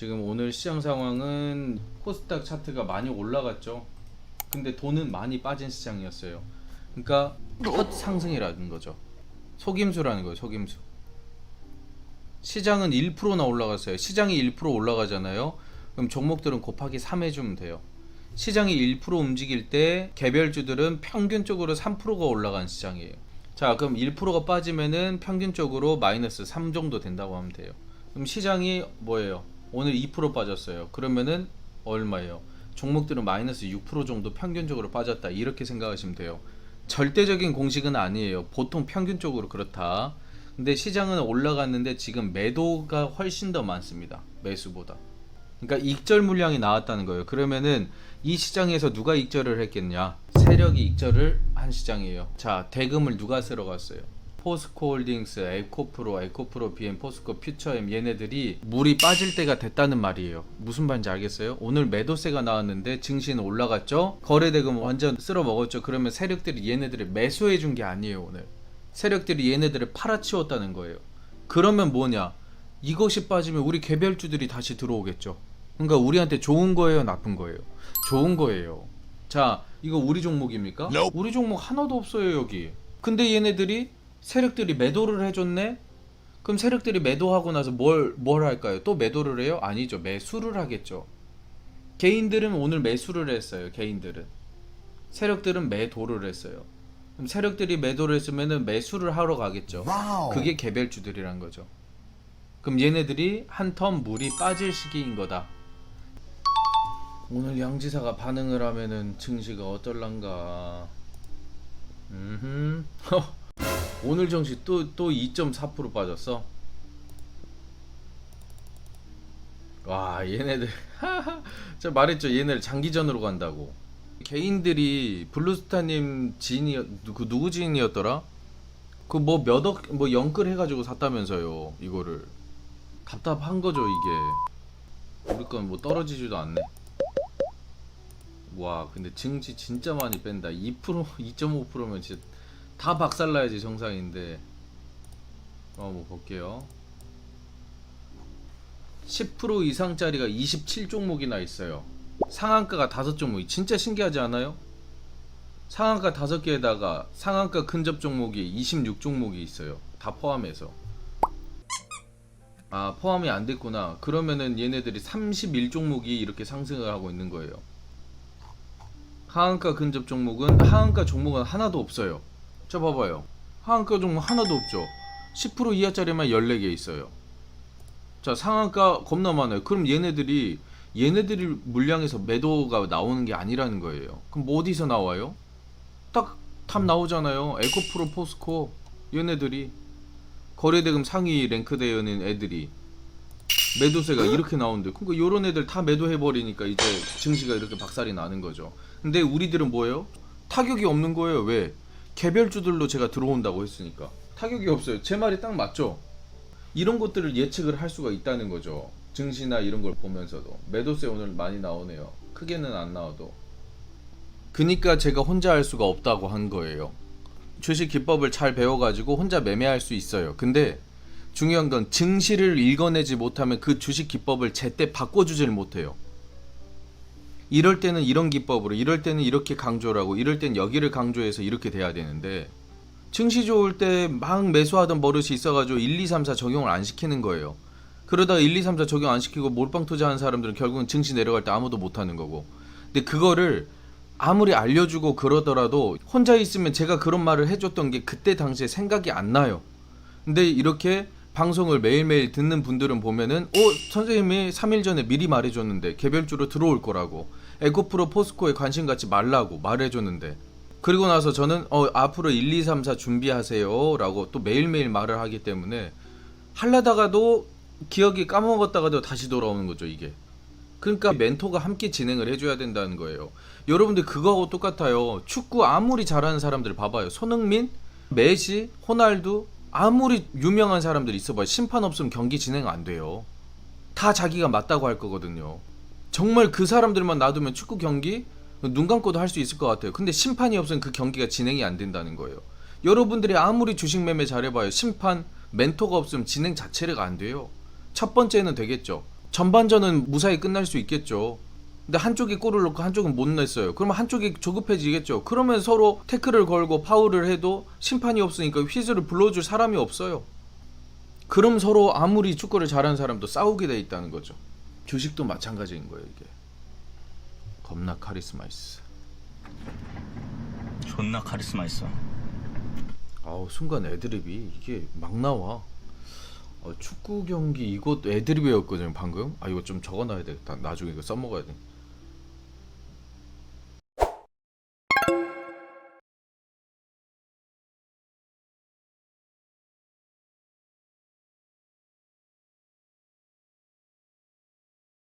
지금 오늘 시장 상황은 코스닥 차트가 많이 올라갔죠. 근데 돈은 많이 빠진 시장이었어요. 그러니까 첫 상승이라는 거죠. 속임수라는 거예요. 속임수. 시장은 1%나 올라갔어요. 시장이 1% 올라가잖아요. 그럼 종목들은 곱하기 3 해주면 돼요. 시장이 1% 움직일 때 개별주들은 평균적으로 3%가 올라간 시장이에요. 자, 그럼 1%가 빠지면은 평균적으로 마이너스 3 정도 된다고 하면 돼요. 그럼 시장이 뭐예요? 오늘 2% 빠졌어요. 그러면은 얼마예요? 종목들은 마이너스 6% 정도 평균적으로 빠졌다. 이렇게 생각하시면 돼요. 절대적인 공식은 아니에요. 보통 평균적으로 그렇다. 근데 시장은 올라갔는데 지금 매도가 훨씬 더 많습니다. 매수보다. 그러니까 익절 물량이 나왔다는 거예요. 그러면은 이 시장에서 누가 익절을 했겠냐? 세력이 익절을 한 시장이에요. 자, 대금을 누가 쓸어 갔어요? 포스코 홀딩스, 에코프로, 에코프로 BM, 포스코 퓨처엠 얘네들이 물이 빠질 때가 됐다는 말이에요. 무슨 말인지 알겠어요? 오늘 매도세가 나왔는데 증시는 올라갔죠? 거래 대금 완전 쓸어 먹었죠. 그러면 세력들이 얘네들을 매수해 준 게 아니에요, 오늘. 세력들이 얘네들을 팔아치웠다는 거예요. 그러면 뭐냐? 이것이 빠지면 우리 개별주들이 다시 들어오겠죠. 그러니까 우리한테 좋은 거예요, 나쁜 거예요? 좋은 거예요. 자, 이거 우리 종목입니까? 우리 종목 하나도 없어요, 여기. 근데 얘네들이 세력들이 매도를 해줬네? 그럼 세력들이 매도하고 나서 뭘, 뭘 할까요? 또 매도를 해요? 아니죠. 매수를 하겠죠. 개인들은 오늘 매수를 했어요, 개인들은. 세력들은 매도를 했어요. 그럼 세력들이 매도를 했으면 매수를 하러 가겠죠. 와우. 그게 개별주들이란 거죠. 그럼 얘네들이 한 텀 물이 빠질 시기인 거다. 오늘 양지사가 반응을 하면은 증시가 어떨란가. 음. 오늘 정시 또 또 2.4% 빠졌어. 와 얘네들. 제가 말했죠. 얘네들 장기전으로 간다고. 개인들이 블루스타님 지인이 그 누구 지인이었더라? 그 뭐 몇억 뭐 영끌 해가지고 샀다면서요 이거를. 답답한 거죠 이게. 우리 건 뭐 떨어지지도 않네. 와 근데 증시 진짜 많이 뺀다. 2% 2.5%면 진짜 다 박살나야지 정상인데 어 뭐 볼게요 10% 이상짜리가 27종목이나 있어요 상한가가 5종목이 진짜 신기하지 않아요? 상한가 5개에다가 상한가 근접 종목이 26종목이 있어요. 다 포함해서. 아, 포함이 안 됐구나. 그러면은 얘네들이 31종목이 이렇게 상승을 하고 있는 거예요. 하한가 근접 종목은 하한가 종목은 하나도 없어요. 저 봐봐요. 하한가 종목 하나도 없죠. 10% 이하짜리만 14개 있어요. 자, 상한가 겁나 많아요. 그럼 얘네들이 얘네들이 물량에서 매도가 나오는 게 아니라는 거예요. 그럼 뭐 어디서 나와요? 딱 탑 나오잖아요. 에코프로 포스코 얘네들이 거래대금 상위 랭크되어 있는 애들이 매도세가 이렇게 나오는데 그러니까 요런 애들 다 매도해 버리니까 이제 증시가 이렇게 박살이 나는 거죠. 근데 우리들은 뭐예요? 타격이 없는 거예요. 왜? 개별주들로 제가 들어온다고 했으니까 타격이 없어요. 제 말이 딱 맞죠? 이런 것들을 예측을 할 수가 있다는 거죠. 증시나 이런 걸 보면서도 매도세 오늘 많이 나오네요. 크게는 안 나와도. 그니까 제가 혼자 할 수가 없다고 한 거예요. 주식 기법을 잘 배워가지고 혼자 매매할 수 있어요. 근데 중요한 건 증시를 읽어내지 못하면 그 주식 기법을 제때 바꿔주질 못해요. 이럴 때는 이런 기법으로, 이럴 때는 이렇게 강조를 하고, 이럴 땐 여기를 강조해서 이렇게 돼야 되는데, 증시 좋을 때 막 매수하던 버릇이 있어가지고 1, 2, 3, 4 적용을 안 시키는 거예요. 그러다가 1, 2, 3, 4 적용 안 시키고 몰빵 투자한 사람들은 결국은 증시 내려갈 때 아무도 못 하는 거고. 근데 그거를 아무리 알려주고 그러더라도 혼자 있으면 제가 그런 말을 해줬던 게 그때 당시에 생각이 안 나요. 근데 이렇게 방송을 매일매일 듣는 분들은 보면은 어 선생님이 3일 전에 미리 말해줬는데 개별주로 들어올 거라고 에코프로 포스코에 관심 갖지 말라고 말해줬는데. 그리고 나서 저는 어 앞으로 1, 2, 3, 4 준비하세요 라고 또 매일매일 말을 하기 때문에 하려다가도 기억이 까먹었다가도 다시 돌아오는 거죠 이게. 그러니까 멘토가 함께 진행을 해줘야 된다는 거예요. 여러분들 그거하고 똑같아요. 축구 아무리 잘하는 사람들 봐봐요. 손흥민, 메시, 호날두 아무리 유명한 사람들 있어봐요. 심판 없으면 경기 진행 안 돼요. 다 자기가 맞다고 할 거거든요 정말 그 사람들만 놔두면 축구 경기 눈 감고도 할 수 있을 것 같아요. 근데 심판이 없으면 그 경기가 진행이 안 된다는 거예요. 여러분들이 아무리 주식 매매 잘해봐요. 심판, 멘토가 없으면 진행 자체가 안 돼요. 첫 번째는 되겠죠. 전반전은 무사히 끝날 수 있겠죠. 근데 한쪽이 골을 넣고 한쪽은 못 냈어요. 그러면 한쪽이 조급해지겠죠. 그러면 서로 태클을 걸고 파울을 해도 심판이 없으니까 휘슬을 불러줄 사람이 없어요. 그럼 서로 아무리 축구를 잘하는 사람도 싸우게 돼 있다는 거죠. 주식도 마찬가지인 거예요, 이게. 겁나 카리스마 있어. 존나 카리스마 있어. 아우 순간 애드립이 이게 막 나와. 어, 축구 경기 이것도 애드립이었거든요 방금. 아 이거 좀 적어놔야 되겠다. 나중에 이거 써먹어야 돼.